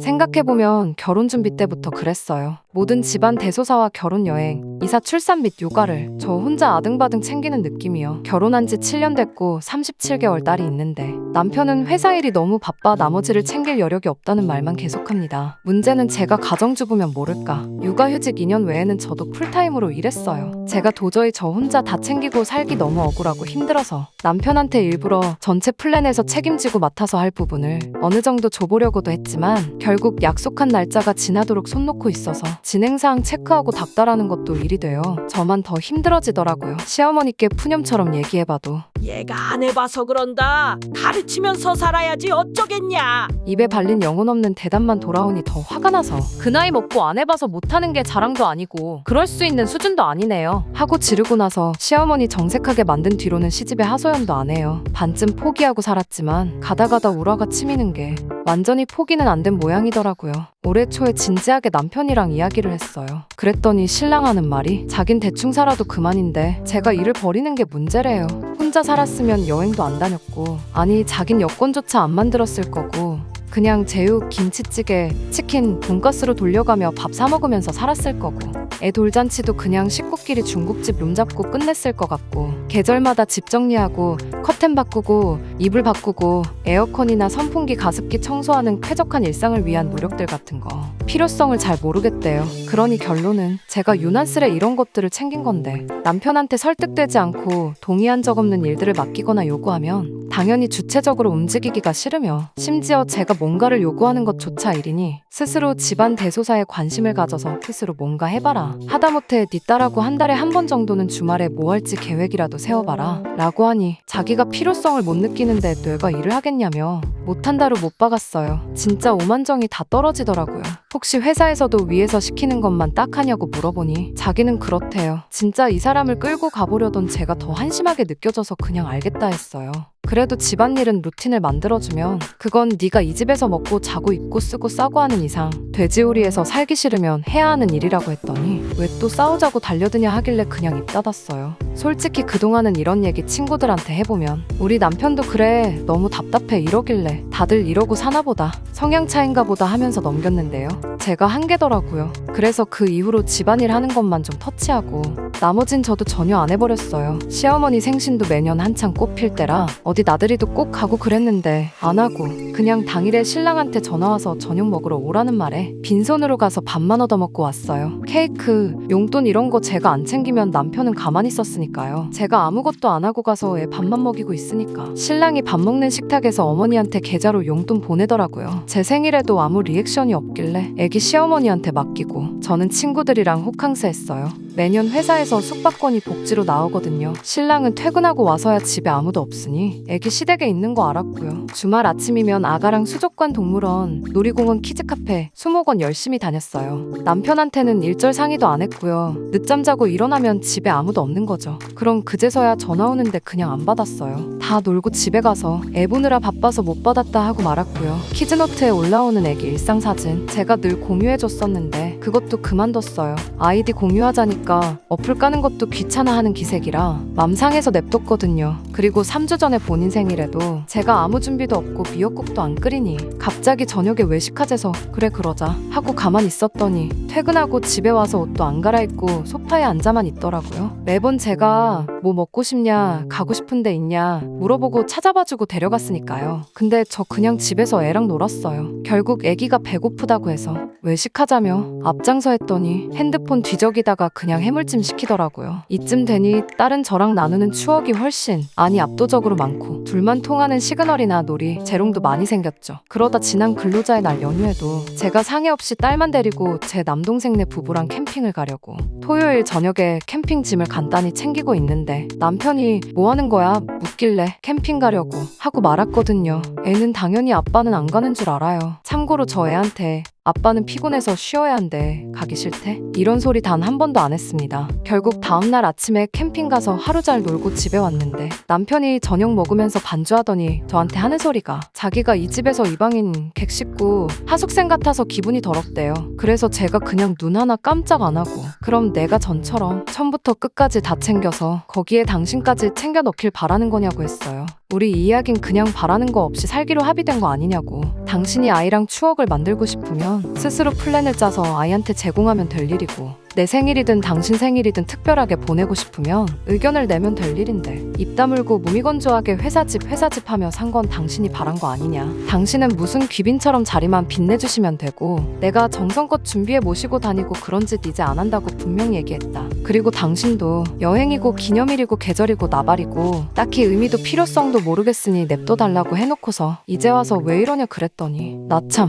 생각해보면 결혼 준비 때부터 그랬어요. 모든 집안 대소사와 결혼 여행, 이사 출산 및 요가를 저 혼자 아등바등 챙기는 느낌이요. 결혼한 지 7년 됐고 37개월 딸이 있는데 남편은 회사 일이 너무 바빠 나머지를 챙길 여력이 없다는 말만 계속합니다. 문제는 제가 가정주부면 모를까. 육아휴직 2년 외에는 저도 풀타임으로 일했어요. 제가 도저히 저 혼자 다 챙기고 살기 너무 억울하고 힘들어서 남편한테 일부러 전체 플랜에서 책임지고 맡아서 할 부분을 어느 정도 줘보려고도 했지만 결국 약속한 날짜가 지나도록 손 놓고 있어서 진행사항 체크하고 닥달하는 것도 일이 돼요. 저만 더 힘들어지더라고요. 시어머니께 푸념처럼 얘기해봐도 얘가 안 해봐서 그런다. 가르 치면서 살아야지 어쩌겠냐. 입에 발린 영혼 없는 대답만 돌아오니 더 화가 나서 그 나이 먹고 안 해봐서 못하는 게 자랑도 아니고 그럴 수 있는 수준도 아니네요 하고 지르고 나서 시어머니 정색하게 만든 뒤로는 시집에 하소연도 안 해요 반쯤 포기하고 살았지만 가다 가다 우라가 치미는 게 완전히 포기는 안 된 모양이더라고요. 올해 초에 진지하게 남편이랑 이야기를 했어요. 그랬더니 신랑 하는 말이 자긴 대충 살아도 그만인데 제가 일을 버리는 게 문제래요. 혼자 살았으면 여행도 안 다녔고 아니 자긴 여권조차 안 만들었을 거고 그냥 제육, 김치찌개, 치킨, 돈가스로 돌려가며 밥 사 먹으면서 살았을 거고 애 돌잔치도 그냥 식구끼리 중국집 룸 잡고 끝냈을 것 같고 계절마다 집 정리하고 커튼 바꾸고 이불 바꾸고 에어컨이나 선풍기 가습기 청소하는 쾌적한 일상을 위한 노력들 같은 거. 필요성을 잘 모르겠대요. 그러니 결론은 제가 유난스레 이런 것들을 챙긴 건데 남편한테 설득되지 않고 동의한 적 없는 일들을 맡기거나 요구하면 당연히 주체적으로 움직이기가 싫으며 심지어 제가 뭔가를 요구하는 것조차 일이니 스스로 집안 대소사에 관심을 가져서 스스로 뭔가 해봐라 하다못해 네 딸하고 한 달에 한 번 정도는 주말에 뭐 할지 계획이라도 세워봐라 라고 하니 자기가 필요성을 못 느끼는데 뇌가 일을 하겠냐며 못한다로 못 박았어요. 진짜 오만정이 다 떨어지더라고요. 혹시 회사에서도 위에서 시키는 것만 딱 하냐고 물어보니 자기는 그렇대요. 진짜 이 사람을 끌고 가보려던 제가 더 한심하게 느껴져서 그냥 알겠다 했어요 그래도 집안일은 루틴을 만들어주면 그건 네가 이 집에서 먹고 자고 입고 쓰고 싸고 하는 이상 돼지우리에서 살기 싫으면 해야 하는 일이라고 했더니 왜 또 싸우자고 달려드냐 하길래 그냥 입 닫았어요. 솔직히 그동안은 이런 얘기 친구들한테 해보면 우리 남편도 그래 너무 답답해 이러길래 다들 이러고 사나 보다 성향 차인가 보다 하면서 넘겼는데요. 제가 한계더라고요. 그래서 그 이후로 집안일 하는 것만 좀 터치하고 나머진 저도 전혀 안 해버렸어요. 시어머니 생신도 매년 한창 꽃필 때라 어디 나들이도 꼭 가고 그랬는데 안 하고 그냥 당일에 신랑한테 전화와서 저녁 먹으러 오라는 말에 빈손으로 가서 밥만 얻어먹고 왔어요. 케이크, 용돈 이런 거 제가 안 챙기면 남편은 가만히 있었으니까요. 제가 아무것도 안 하고 가서 애 밥만 먹이고 있으니까 신랑이 밥 먹는 식탁에서 어머니한테 계좌로 용돈 보내더라고요. 제 생일에도 아무 리액션이 없길래 애기 시어머니한테 맡기고 저는 친구들이랑 호캉스 했어요. 매년 회사에서 숙박권이 복지로 나오거든요. 신랑은 퇴근하고 와서야 집에 아무도 없으니 애기 시댁에 있는 거 알았고요. 주말 아침이면 아가랑 수족관 동물원, 놀이공원 키즈카페, 수목원 열심히 다녔어요. 남편한테는 일절 상의도 안 했고요. 늦잠 자고 일어나면 집에 아무도 없는 거죠. 그럼 그제서야 전화 오는데 그냥 안 받았어요. 다 놀고 집에 가서 애 보느라 바빠서 못 받았다 하고 말았고요. 키즈노트에 올라오는 애기 일상 사진 제가 늘 공유해줬었는데 그것도 그만뒀어요. 아이디 공유하자니까 어플 까는 것도 귀찮아하는 기색이라 맘상해서 냅뒀거든요. 그리고 3주 전에 본인 생일에도 제가 아무 준비도 없고 미역국도 안 끓이니 갑자기 저녁에 외식하재서 그래 그러자 하고 가만히 있었더니 퇴근하고 집에 와서 옷도 안 갈아입고 소파에 앉아만 있더라고요. 매번 제가 뭐 먹고 싶냐 가고 싶은 데 있냐 물어보고 찾아봐주고 데려갔으니까요. 근데 저 그냥 집에서 애랑 놀았어요. 결국 애기가 배고프다고 해서 외식하자며 앞장서 했더니 핸드폰 뒤적이다가 그냥 해물찜 시키더라고요. 이쯤 되니 딸은 저랑 나누는 추억이 훨씬 아니 압도적으로 많고 둘만 통하는 시그널이나 놀이 재롱도 많이 생겼죠. 그러다 지난 근로자의 날 연휴에도 제가 상의 없이 딸만 데리고 제 남 동생네 부부랑 캠핑을 가려고 토요일 저녁에 캠핑 짐을 간단히 챙기고 있는데 남편이 뭐 하는 거야 묻길래 캠핑 가려고 하고 말았거든요. 애는 당연히 아빠는 안 가는 줄 알아요. 참고로 저 애한테 아빠는 피곤해서 쉬어야 한대. 가기 싫대? 이런 소리 단 한 번도 안 했습니다. 결국 다음날 아침에 캠핑 가서 하루 잘 놀고 집에 왔는데 남편이 저녁 먹으면서 반주하더니 저한테 하는 소리가 자기가 이 집에서 이방인 객식구 하숙생 같아서 기분이 더럽대요. 그래서 제가 그냥 눈 하나 깜짝 안 하고 그럼 내가 전처럼 처음부터 끝까지 다 챙겨서 거기에 당신까지 챙겨 넣길 바라는 거냐고 했어요. 우리 이 이야긴 그냥 바라는 거 없이 살기로 합의된 거 아니냐고. 당신이 아이랑 추억을 만들고 싶으면 스스로 플랜을 짜서 아이한테 제공하면 될 일이고 내 생일이든 당신 생일이든 특별하게 보내고 싶으면 의견을 내면 될 일인데 입 다물고 무미건조하게 회사집 회사집 하며 산 건 당신이 바란 거 아니냐. 당신은 무슨 귀빈처럼 자리만 빛내주시면 되고 내가 정성껏 준비해 모시고 다니고 그런 짓 이제 안 한다고 분명히 얘기했다. 그리고 당신도 여행이고 기념일이고 계절이고 나발이고 딱히 의미도 필요성도 모르겠으니 냅둬 달라고 해놓고서 이제 와서 왜 이러냐 그랬더니 나 참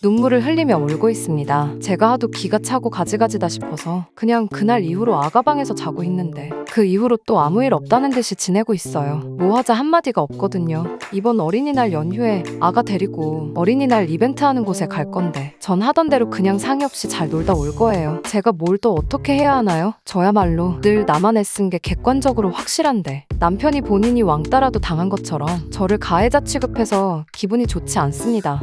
눈물을 흘리며 울고 있습니다. 제가 하도 기가 차고 가지가지다 싶어서 그냥 그날 이후로 아가방에서 자고 있는데 그 이후로 또 아무 일 없다는 듯이 지내고 있어요. 뭐 하자 한마디가 없거든요. 이번 어린이날 연휴에 아가 데리고 어린이날 이벤트 하는 곳에 갈 건데 전 하던 대로 그냥 상의 없이 잘 놀다 올 거예요. 제가 뭘 또 어떻게 해야 하나요? 저야말로 늘 나만 애쓴 게 객관적으로 확실한데 남편이 본인이 왕따라도 당한 것처럼 저를 가해자 취급해서 기분이 좋지 않습니다.